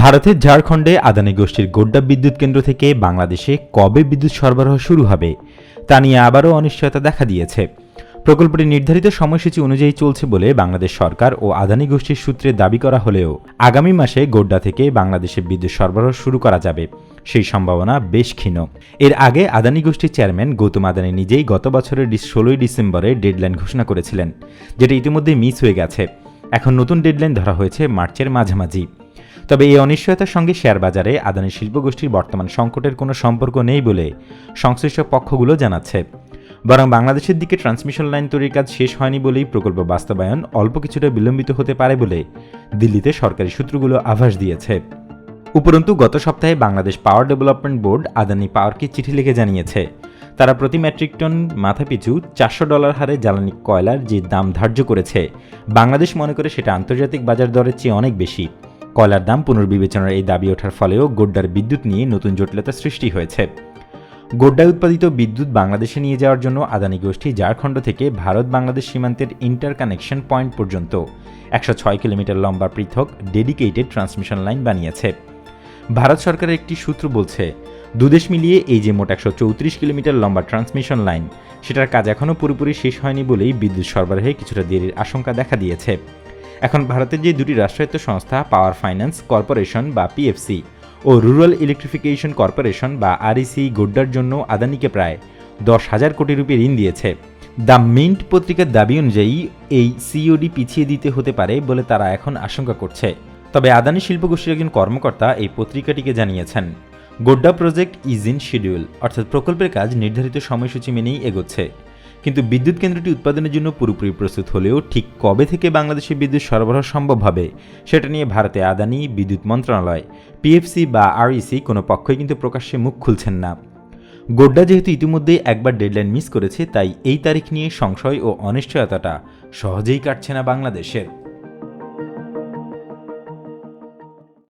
ভারতের ঝাড়খণ্ডে আদানি গোষ্ঠীর গোড্ডা বিদ্যুৎ কেন্দ্র থেকে বাংলাদেশে কবে বিদ্যুৎ সরবরাহ শুরু হবে, তা নিয়ে আবারও অনিশ্চয়তা দেখা দিয়েছে। প্রকল্পটি নির্ধারিত সময়সূচি অনুযায়ী চলছে বলে বাংলাদেশ সরকার ও আদানি গোষ্ঠীর সূত্রে দাবি করা হলেও আগামী মাসে গোড্ডা থেকে বাংলাদেশে বিদ্যুৎ সরবরাহ শুরু করা যাবে, সেই সম্ভাবনা বেশ ক্ষীণ। এর আগে আদানি গোষ্ঠীর চেয়ারম্যান গৌতম আদানি নিজেই গত বছরের ষোলোই ডিসেম্বরে ডেডলাইন ঘোষণা করেছিলেন, যেটা ইতিমধ্যে মিস হয়ে গেছে। এখন নতুন ডেডলাইন ধরা হয়েছে মার্চের মাঝামাঝি। তবে এই অনিশ্চয়তার সঙ্গে শেয়ার বাজারে আদানি শিল্পগোষ্ঠীর বর্তমান সংকটের কোনো সম্পর্ক নেই বলে সংশ্লিষ্ট পক্ষগুলো জানাচ্ছে। বরং বাংলাদেশের দিকে ট্রান্সমিশন লাইন তৈরির কাজ শেষ হয়নি বলেই প্রকল্প বাস্তবায়ন অল্প কিছুটা বিলম্বিত হতে পারে বলে দিল্লিতে সরকারি সূত্রগুলো আভাস দিয়েছে। উপরন্তু, গত সপ্তাহে Bangladesh power development board Adani পাওয়ারকে চিঠি লিখে জানিয়েছে। তারা প্রতি মেট্রিক টন মাথাপিছু চারশো ডলার হারে জ্বালানি কয়লার যে দাম ধার্য করেছে, বাংলাদেশ মনে করে সেটা আন্তর্জাতিক বাজার দরের চেয়ে অনেক বেশি। কয়লার দাম পুনর্বিবেচনার এই দাবি ওঠার ফলেও গোড্ডার বিদ্যুৎ নিয়ে নতুন জটিলতা সৃষ্টি হয়েছে। গোড্ডায় উৎপাদিত বিদ্যুৎ বাংলাদেশে নিয়ে যাওয়ার জন্য আদানি গোষ্ঠী ঝাড়খণ্ড থেকে ভারত বাংলাদেশ সীমান্তের ইন্টার কানেকশন পয়েন্ট পর্যন্ত একশো ছয় কিলোমিটার লম্বা পৃথক ডেডিকেটেড ট্রান্সমিশন লাইন বানিয়েছে। ভারত সরকারের একটি সূত্র বলছে, দুদেশ মিলিয়ে এই যে মোট একশো চৌত্রিশ কিলোমিটার লম্বা ট্রান্সমিশন লাইন, সেটার কাজ এখনও পুরোপুরি শেষ হয়নি বলেই বিদ্যুৎ সরবরাহে কিছুটা দেরির আশঙ্কা দেখা দিয়েছে। এখন ভারতের যে দুটি রাষ্ট্রায়ত্ত সংস্থা, পাওয়ার ফাইন্যান্স কর্পোরেশন বা পিএফসি ও রুরাল ইলেকট্রিফিকেশন কর্পোরেশন বা আরইসি গোড্ডার জন্য আদানিকে প্রায় দশ হাজার কোটি রুপি ঋণ দিয়েছে। দ্য মিন্ট পত্রিকার দাবি অনুযায়ী এই সিওডি পিছিয়ে দিতে হতে পারে বলে তারা এখন আশঙ্কা করছে। তবে আদানি শিল্পগোষ্ঠীর একজন কর্মকর্তা এই পত্রিকাটিকে জানিয়েছেন, Godda project is in schedule, অর্থাৎ প্রকল্পের কাজ নির্ধারিত সময়সূচি মেনেই এগোচ্ছে। কিন্তু বিদ্যুৎ কেন্দ্রটি উৎপাদনের জন্য পুরোপুরি প্রস্তুত হলেও ঠিক কবে থেকে বাংলাদেশে বিদ্যুৎ সরবরাহ সম্ভব হবে, সেটা নিয়ে ভারতে আদানি, বিদ্যুৎ মন্ত্রণালয় পিএফসি বা আরইসি কোনো পক্ষই কিন্তু প্রকাশ্যে মুখ খুলছেন না। গোড্ডা যেহেতু ইতিমধ্যেই একবার ডেডলাইন মিস করেছে, তাই এই তারিখ নিয়ে সংশয় ও অনিশ্চয়তাটা সহজেই কাটছে না বাংলাদেশের।